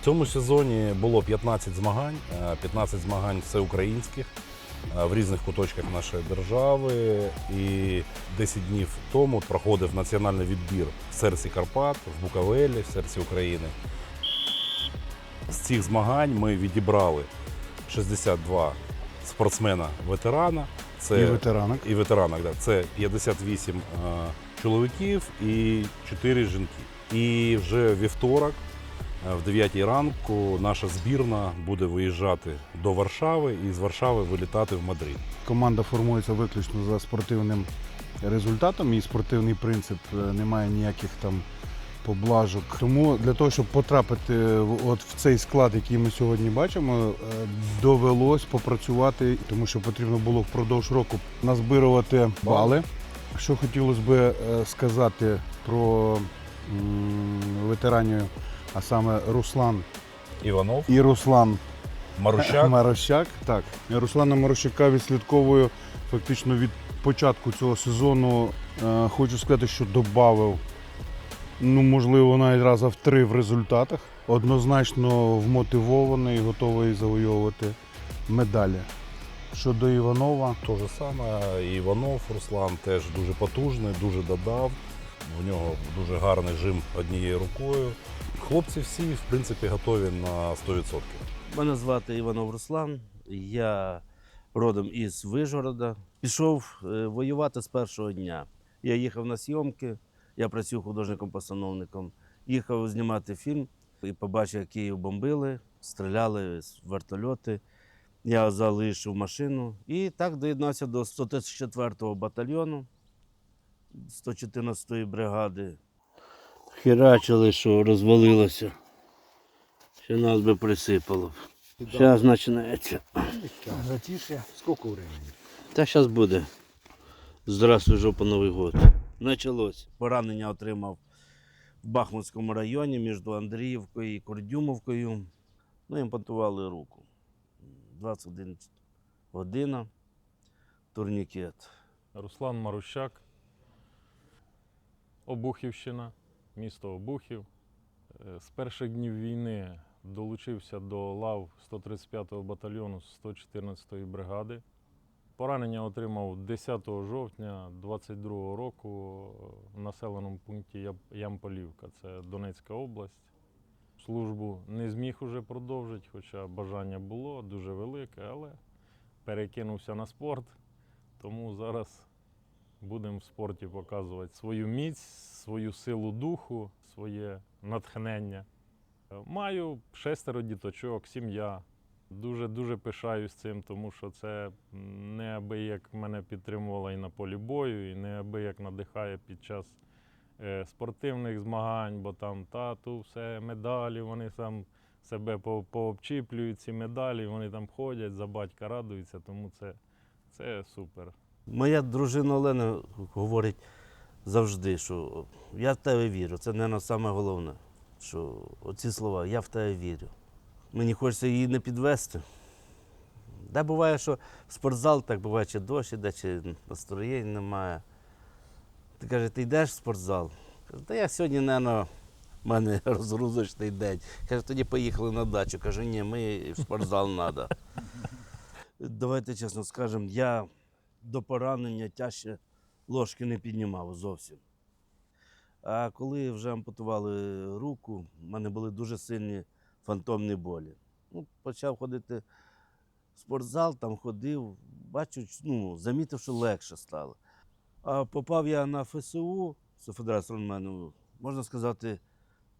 В цьому сезоні було 15 змагань, е, 15 змагань всеукраїнських е, в різних куточках нашої держави. І 10 днів тому проходив національний відбір в серці Карпат, в Буковелі, в серці України. З цих змагань ми відібрали 62 спортсмена-ветерана. Це І ветеранок. і ветеранок, да. це 58 е, чоловіків і 4 жінки. І вже вівторок, е, в 9 ранку, наша збірна буде виїжджати до Варшави і з Варшави вилітати в Мадрид. Команда формується виключно за спортивним результатом і спортивний принцип е, немає ніяких там поблажок. Тому для того, щоб потрапити от в цей склад, який ми сьогодні бачимо, е, довелось попрацювати, тому що потрібно було впродовж року назбирувати бали. Що хотілося е, сказати про ветеранів, а саме Руслан Іванов, і Руслан Марущак. Марощак. Так, Руслана Марощака відслідковую фактично від початку цього сезону. Е, хочу сказати, що додав, ну, можливо, навіть раза в три в результатах. Однозначно вмотивований готовий завойовувати медалі. Щодо Іванова, Те ж саме, Іванов Руслан теж дуже потужний, дуже додав. У нього дуже гарний жим однією рукою. Хлопці всі, в принципі, готові на 100%. Мене звати Іванов Руслан. Я родом із Вижгорода. Пішов е, воювати з першого дня. Я їхав на зйомки, я працюю художником-постановником. Їхав знімати фільм і побачив, як Київ бомбили, стріляли з вертольоти. Я залишив машину і так доєднався до 134-го батальйону 114-ї бригади. Херачили, що розвалилося. Ще нас би присипало. Зараз починається. Затишье. Сколько времени? Та зараз буде. Здравствуй, жопа Новий год. Началось. Поранення отримав в Бахмутському районі між Андріївкою і Кордюмовкою. Ну, імплантували руку. 21 година. Турнікет. Руслан Марущак, Обухівщина, місто Обухів. Е, З перших днів війни долучився до лав 135-го батальйону 114-ї бригади. Поранення отримав 10 жовтня 22 року в населеному пункті Ямполівка, це Донецька область. Службу не зміг уже продовжити, хоча бажання було дуже велике, але перекинувся на спорт. Тому зараз будемо в спорті показувати свою міць, свою силу духу, своє натхнення. Маю шестеро діточок, сім'я. Дуже дуже пишаюсь цим, тому що це неабияк мене підтримувало і на полі бою, і неабияк надихає під час е, спортивних змагань, бо там тату, все, медалі, вони там себе пообчіплюють, ці медалі, вони там ходять, за батька радуються, тому це, це супер. Моя дружина Олена говорить завжди, що я в тебе вірю. Це, мабуть, саме головне. Що оці слова я в тебе вірю. Мені хочеться її не підвести. Да, буває, що в спортзал так буває, чи дощ іде, чи настроєння немає. Ти каже, ти йдеш в спортзал? Кажу, та я сьогодні, мабуть, в мене розгрузочний день. Каже, тоді поїхали на дачу. Кажу, ні, ми в спортзал треба. Давайте чесно скажемо, я до поранення тяжче ложки не піднімав зовсім. А коли вже ампутували руку, в мене були дуже сильні фантомні болі. Ну, почав ходити в спортзал, там ходив, бачу, ну, замітив, що легше стало. А попав я на ФСУ, це Федерація Стронгмену, можна сказати,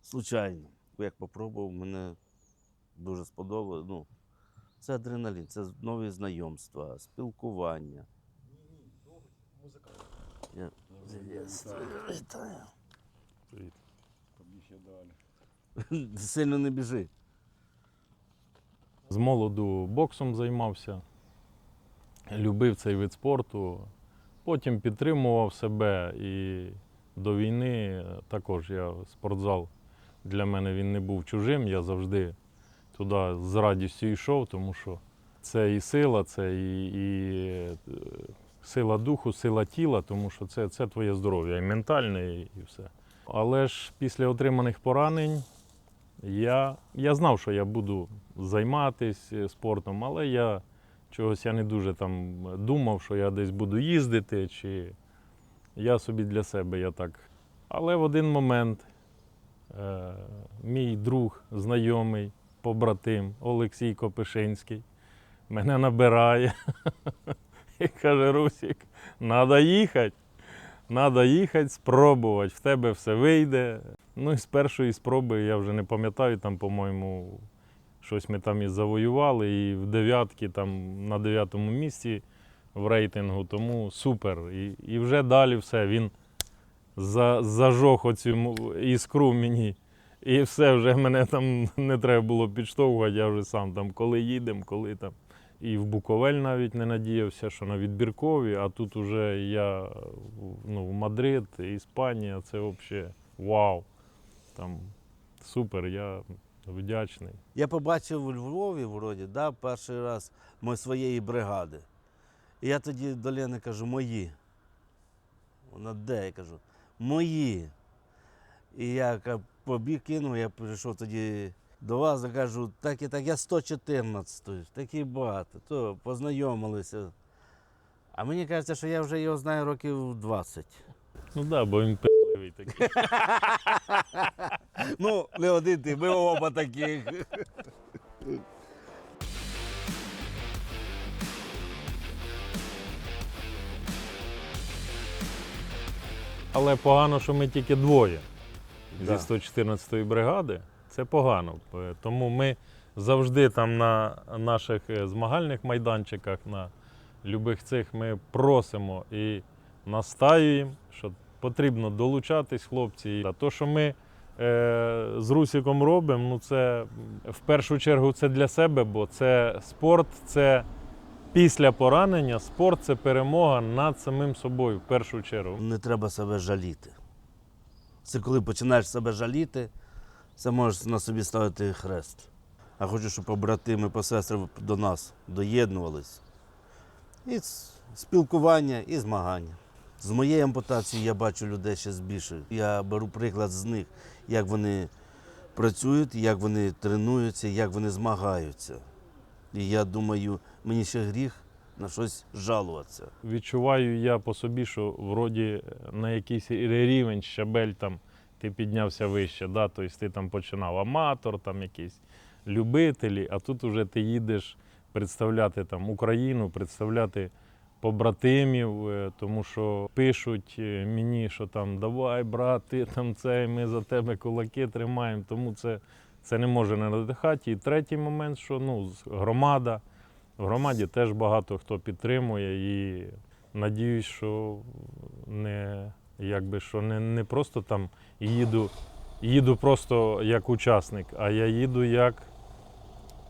случайно. Як попробував, мене дуже сподобалось. Ну, це адреналін, це нові знайомства, спілкування. Я... Вітаю. Привіт. Сильно не біжи. З молоду боксом займався, любив цей вид спорту. Потім підтримував себе і до війни також я спортзал для мене він не був чужим. Я завжди туди з радістю йшов, тому що це і сила, це і, і е, сила духу, сила тіла, тому що це, це твоє здоров'я і ментальне, і, все. Але ж після отриманих поранень Я, я знав, що я буду займатися спортом, але я чогось я не дуже там думав, що я десь буду їздити, чи я собі для себе я так. Але в один момент е, мій друг, знайомий, побратим Олексій Копишинський мене набирає каже: Русік, треба їхати. Треба їхати, спробувати, в тебе все вийде. Ну і з першої спроби я вже не пам'ятаю, там, по-моєму, щось ми там і завоювали, і в дев'ятки, там на дев'ятому місці в рейтингу, тому супер. І, і вже далі все. Він за, зажог оцю іскру мені. І все, вже мене там не треба було підштовхувати, я вже сам там, коли їдемо, коли там. І в Буковель навіть не надіявся, що на відбіркові, а тут уже я ну, в Мадрид, Іспанія, це взагалі вау. Там супер, я вдячний. Я побачив у Львові, вроді, да, перший раз ми своєї бригади. І я тоді до Лени кажу, мої. Вона де? Я кажу, мої. І я побіг кинув, я прийшов тоді до вас кажу, так і так, я 114, такий багато, то познайомилися. А мені кажеться, що я вже його знаю років 20. Ну так, да, бо він пи***ливий такий. Ну, не один ти, ми оба таких. Але погано, що ми тільки двоє Да. зі 114-ї бригади. Це погано. Е, Тому ми завжди там на наших е, змагальних майданчиках, на любих цих ми просимо і настаюємо, що потрібно долучатись, хлопці. А то, що ми е, з Русіком робимо, ну це в першу чергу це для себе, бо це спорт, це після поранення, спорт це перемога над самим собою в першу чергу. Не треба себе жаліти. Це коли починаєш себе жаліти, це можеш на собі ставити хрест. А хочу, щоб побратими, посестри до нас доєднувались. І спілкування, і змагання. З моєї ампутації я бачу людей ще збільшую. Я беру приклад з них, як вони працюють, як вони тренуються, як вони змагаються. І я думаю, мені ще гріх на щось жалуватися. Відчуваю я по собі, що вроді на якийсь рівень щабель там ти піднявся вище, да? тобто ти там починав аматор, там якісь любителі, а тут вже ти їдеш представляти там Україну, представляти побратимів, е, тому що пишуть е, мені, що там давай, брат, ти там це, ми за тебе кулаки тримаємо, тому це, це не може не надихати. І третій момент, що ну, громада. В громаді теж багато хто підтримує і надіюсь, що не, якби, що не, не просто там їду, їду просто як учасник, а я їду як,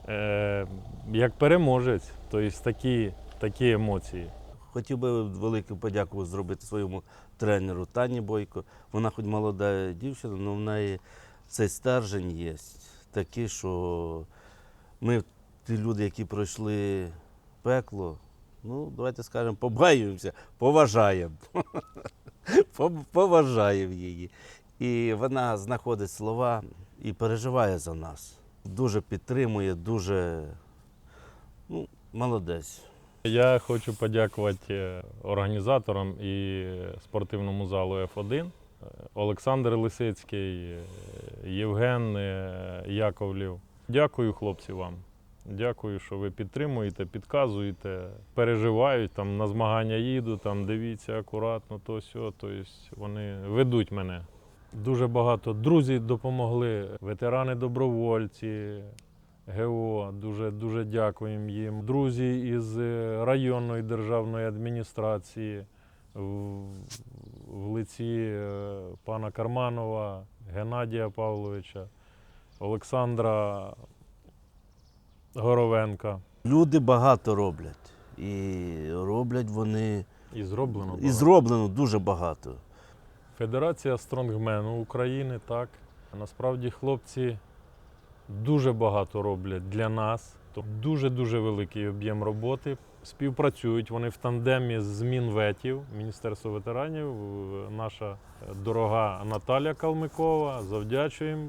е, як переможець. Тобто такі, такі емоції. Хотів би велику подяку зробити своєму тренеру Тані Бойко. Вона хоч молода дівчина, але в неї цей стержень є такий, що ми, ті люди, які пройшли пекло, ну, давайте скажемо, побаюємося, поважаємо. Пов- Поважаємо її. І вона знаходить слова і переживає за нас. Дуже підтримує, дуже ну, молодець. Я хочу подякувати е, організаторам і спортивному залу F1. Е, Олександр Лисицький, е, Євген Яковлів. Дякую, хлопці, вам. Дякую, що ви підтримуєте, підказуєте, переживають, там на змагання їду, там дивіться акуратно, то сьо. Тобто вони ведуть мене. Дуже багато друзів допомогли, ветерани-добровольці, ГО, дуже дуже дякуємо їм. Друзі із е, районної державної адміністрації в, в лиці е, пана Карманова, Геннадія Павловича, Олександра Горовенка. Люди багато роблять. І роблять вони І зроблено. і зроблено дуже багато. Федерація стронгмену України, так. Насправді хлопці дуже багато роблять для нас. Дуже-дуже великий об'єм роботи. Співпрацюють вони в тандемі з Мінветів, Міністерство ветеранів. Наша дорога Наталя Калмикова. Завдячуємо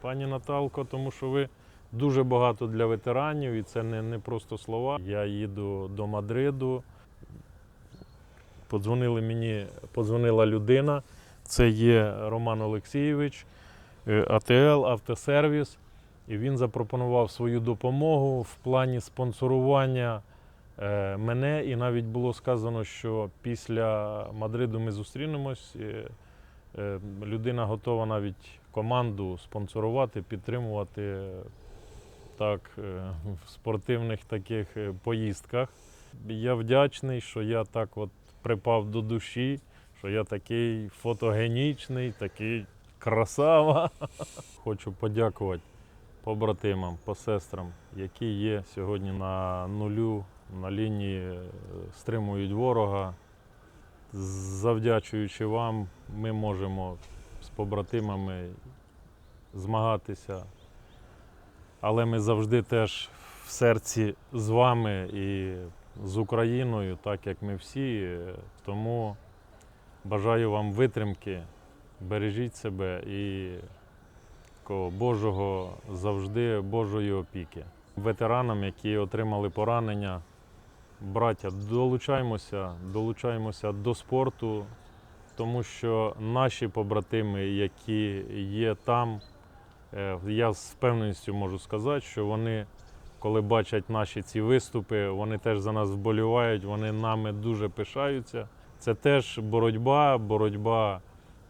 пані Наталко, тому що ви дуже багато для ветеранів, і це не, не просто слова. Я їду до Мадриду. Подзвонили мені, подзвонила людина. Це є Роман Олексійович, е, АТЛ, автосервіс. І він запропонував свою допомогу в плані спонсорування е, мене. І навіть було сказано, що після Мадриду ми зустрінемось. Е, Людина готова навіть команду спонсорувати, підтримувати так, е, в спортивних таких е, поїздках. Я вдячний, що я так от припав до душі, що я такий фотогенічний, такий красава. Хочу подякувати побратимам, посестрам, які є сьогодні на нулю, на лінії, е, стримують ворога. Завдячуючи вам, ми можемо з побратимами змагатися. Але ми завжди теж в серці з вами і з Україною, так як ми всі. Тому бажаю вам витримки, бережіть себе і Божого завжди Божої опіки. Ветеранам, які отримали поранення, браття, долучаємося, долучаємося до спорту, тому що наші побратими, які є там, я з впевненістю можу сказати, що вони, коли бачать наші ці виступи, вони теж за нас вболівають, вони нами дуже пишаються. Це теж боротьба, боротьба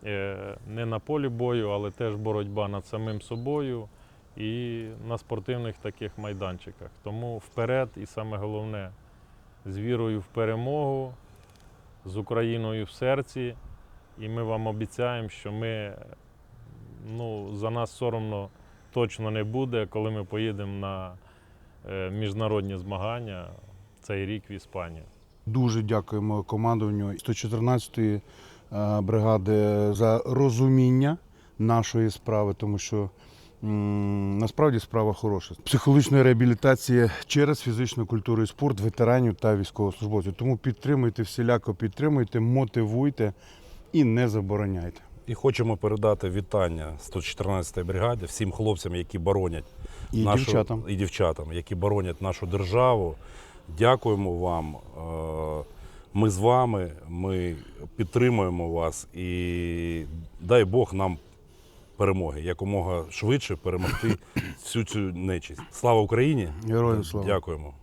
е, не на полі бою, але теж боротьба над самим собою і на спортивних таких майданчиках. Тому вперед, і саме головне, з вірою в перемогу, з Україною в серці. І ми вам обіцяємо, що ми ну, за нас соромно точно не буде, коли ми поїдемо на е, міжнародні змагання цей рік в Іспанію. Дуже дякуємо командуванню 114-ї е, бригади за розуміння нашої справи, тому що насправді справа хороша. Психологічна реабілітація через фізичну культуру і спорт ветеранів та військовослужбовців. Тому підтримуйте всіляко, підтримуйте, мотивуйте і не забороняйте. І хочемо передати вітання 114-й бригаді, всім хлопцям, які боронять І нашу, дівчатам. і дівчатам, які боронять нашу державу. Дякуємо вам. Е, Ми з вами, ми підтримуємо вас і дай Бог нам перемоги, якомога швидше перемогти всю цю нечисть. Слава Україні! Героям слава. Дякуємо.